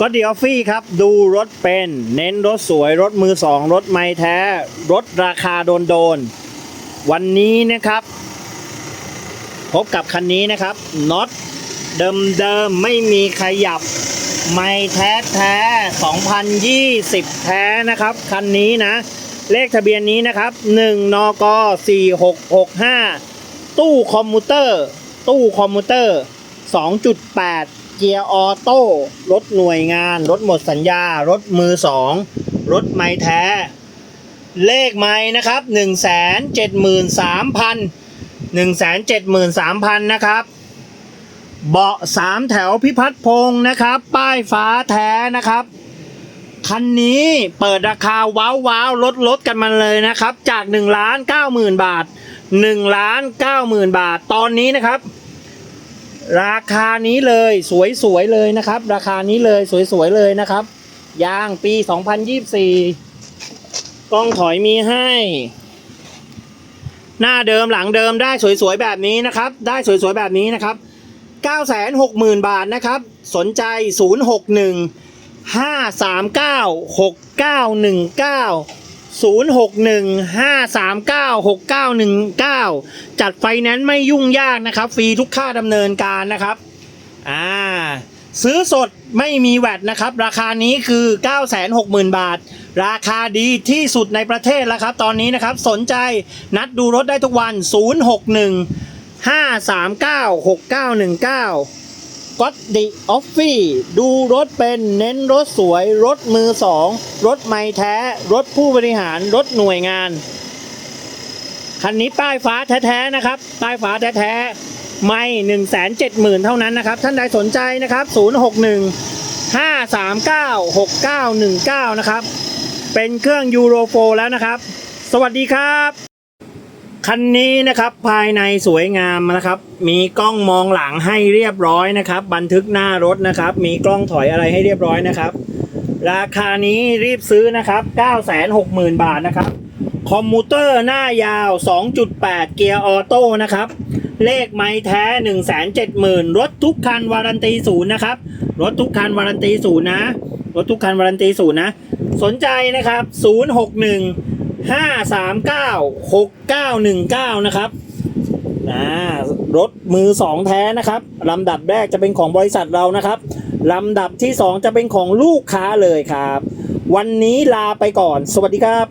ก็ดีออฟฟี่ครับ ดูรถเป็น เน้นรถสวย รถมือสอง รถไม่แท้ รถราคาโดนโดน วันนี้นะครับ พบกับคันนี้นะครับน็อตเดิมๆไม่มีขยับ ไม่แท้แท้ 2020 แท้นะครับ คันนี้นะ เลขทะเบียนนี้นะครับ 1 นก 4665 ตู้คอมมูเตอร์ ตู้คอมมูเตอร์ 2.8 เกียร์ออโต้รถหน่วยงาน รถหมดสัญญา รถมือ 2 รถไม่แท้ เลขไม่นะครับ 173,000 173,000 นะครับ เบาะสามแถวพิพัฒน์พงศ์นะครับ ป้ายฟ้าแท้นะครับคันนี้เปิดราคาว้าวว้าวลดลดกันมาเลยนะครับ จาก1ล้าน9หมื่นบาท1ล้าน9หมื่นบาทตอนนี้นะครับ ราคานี้เลยสวยๆเลยนะครับ ราคานี้เลยสวยๆเลยนะครับ ยางปี 2024 กล้องถอยมีให้ หน้าเดิมหลังเดิมได้สวยๆแบบนี้นะครับ ได้สวยๆแบบนี้นะครับ 960,000 บาทนะครับ สนใจ 061 539 6919 061 539 6919 จัดไฟแนนซ์ไม่ยุ่งยากนะครับ ฟรีทุกค่าดำเนินการนะครับ อ่า ซื้อสดไม่มีแวดนะครับ ราคานี้คือ 960,000 บาท ราคาดีที่สุดในประเทศแล้วครับ ตอนนี้นะครับ สนใจนัดดูรถได้ทุกวัน 061 539 6919 ก็ดีออฟฟี่ดูรถเป็นเน้นรถสวย รถมือสอง รถไม่แท้ รถผู้บริหาร รถหน่วยงาน คันนี้ป้ายฟ้าแท้ๆนะครับ ป้ายฟ้าแท้ๆ ไม่หนึ่งแสนเจ็ดหมื่นเท่านั้นนะครับ ท่านใดสนใจนะครับศูนย์หกหนึ่งห้าสามเก้าหกเก้าหนึ่งเก้านะครับ เป็นเครื่องยูโรโฟแล้วนะครับ สวัสดีครับ คันนี้นะครับภายในสวยงามนะครับ มีกล้องมองหลังให้เรียบร้อยนะครับ บันทึกหน้ารถนะครับ มีกล้องถอยอะไรให้เรียบร้อยนะครับ ราคานี้รีบซื้อนะครับ 960,000 บาทนะครับ คอมมูเตอร์หน้ายาว 2.8 เกียร์ออโต้นะครับ เลขไม้แท้ 170,000 รถทุกคันวารันตีศูนย์นะครับ รถทุกคันวารันตีศูนย์นะ รถทุกคันวารันตีศูนย์นะ สนใจนะครับ 061 539 6919นะครับนะรถมือสองแท้นะครับลำดับแรกจะเป็นของบริษัทเรานะครับลำดับที่สองจะเป็นของลูกค้าเลยครับ วันนี้ลาไปก่อน สวัสดีครับ